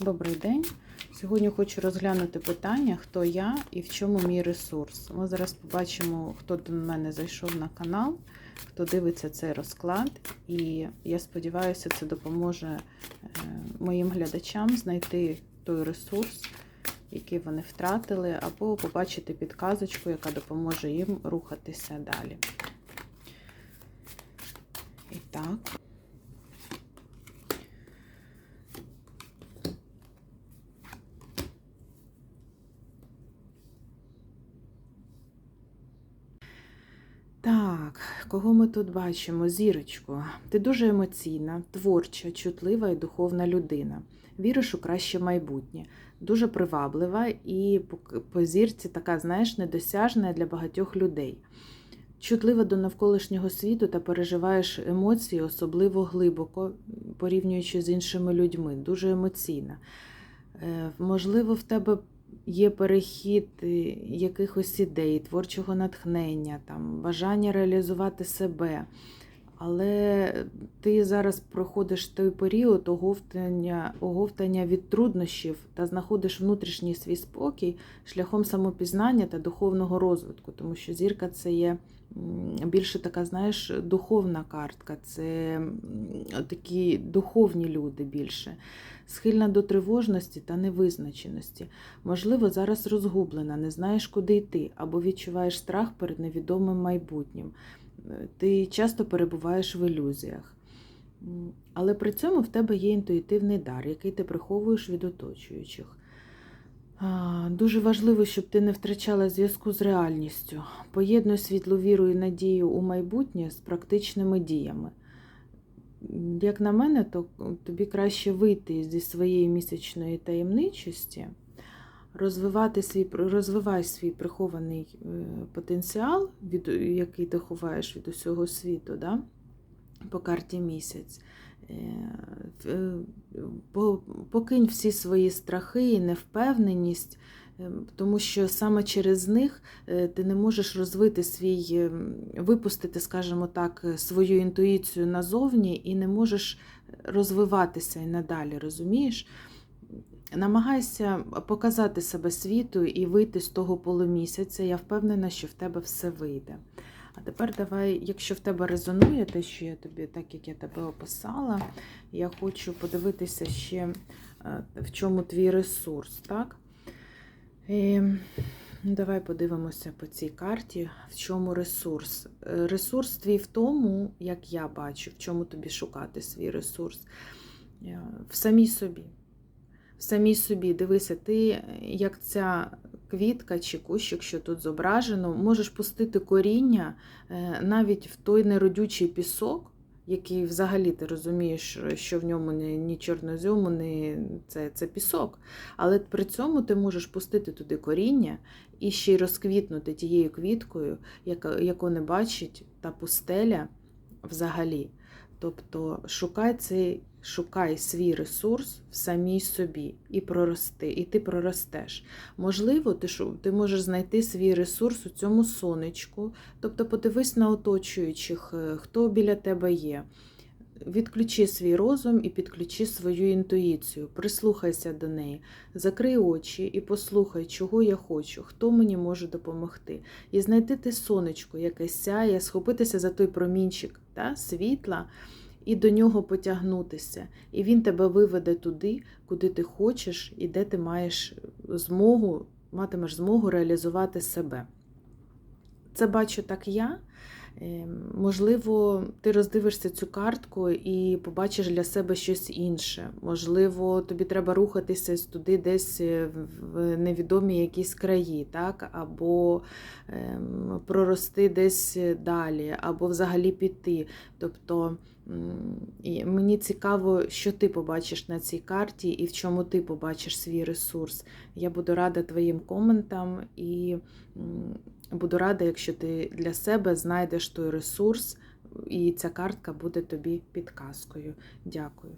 Добрий день. Сьогодні хочу розглянути питання, хто я і в чому мій ресурс. Ми зараз побачимо, хто до мене зайшов на канал, хто дивиться цей розклад. І я сподіваюся, це допоможе е, моїм глядачам знайти той ресурс, який вони втратили, або побачити підказочку, яка допоможе їм рухатися далі. І так. Так, кого ми тут бачимо? Зірочку. Ти дуже емоційна, творча, чутлива і духовна людина. Віриш у краще майбутнє, дуже приваблива і по- зірці така, знаєш, недосяжна для багатьох людей. Чутлива до навколишнього світу та переживаєш емоції особливо глибоко, порівнюючи з іншими людьми. Дуже емоційна. Е, Можливо, в тебе є перехід е, якихось ідей, творчого натхнення, там, бажання реалізувати себе. Але ти зараз проходиш той період оговтання, оговтання від труднощів та знаходиш внутрішній свій спокій шляхом самопізнання та духовного розвитку, тому що зірка це є більше така, знаєш, духовна картка, це такі духовні люди більше, схильна до тривожності та невизначеності. Можливо, зараз розгублена, не знаєш, куди йти, або відчуваєш страх перед невідомим майбутнім. Ти часто перебуваєш в ілюзіях. Але при цьому в тебе є інтуїтивний дар, який ти приховуєш від оточуючих. Дуже важливо, щоб ти не втрачала зв'язку з реальністю. Поєднуй світлу віру і надію у майбутнє з практичними діями. Як на мене, то тобі краще вийти зі своєї місячної таємничості, розвивати свій, розвивай свій прихований е, потенціал, від, який ти ховаєш від усього світу, да? по карті місяць. Е, е, по- Покинь всі свої страхи і невпевненість, тому що саме через них ти не можеш розвити свій, випустити, скажімо так, свою інтуїцію назовні і не можеш розвиватися і надалі, розумієш? Намагайся показати себе світу і вийти з того полумісяця. Я впевнена, що в тебе все вийде. А тепер давай, якщо в тебе резонує те, що я тобі, так як я тебе описала, я хочу подивитися ще, е, в чому твій ресурс, так? І давай подивимося по цій карті, в чому ресурс. Е, Ресурс твій в тому, як я бачу, в чому тобі шукати свій ресурс. Е, В самій собі. Самій собі, дивися, ти, як ця квітка чи кущик, що тут зображено, можеш пустити коріння е, навіть в той неродючий пісок, який взагалі ти розумієш, що в ньому ні чорнозьому, ні це, це пісок. Але при цьому ти можеш пустити туди коріння і ще й розквітнути тією квіткою, яка, яку не бачить та пустеля взагалі. Тобто шукай цей, шукай свій ресурс в самій собі і прорости, і ти проростеш. Можливо, ти, ти можеш знайти свій ресурс у цьому сонечку, тобто подивись на оточуючих, е, хто біля тебе є. Відключи свій розум і підключи свою інтуїцію, прислухайся до неї, закрий очі і послухай, чого я хочу, хто мені може допомогти. І знайти те сонечко, яке сяє, схопитися за той промінчик та, світла і до нього потягнутися. І він тебе виведе туди, куди ти хочеш, і де ти маєш змогу, матимеш змогу реалізувати себе. Це бачу так я. Е, Можливо, ти роздивишся цю картку і побачиш для себе щось інше. Можливо, тобі треба рухатися туди десь е, в невідомі якісь краї, так? або ем, прорости десь далі, або взагалі піти. Тобто мені цікаво, що ти побачиш на цій карті і в чому ти побачиш свій ресурс. Я буду рада твоїм коментам і буду рада, якщо ти для себе знайдеш той ресурс, і ця картка буде тобі підказкою. Дякую.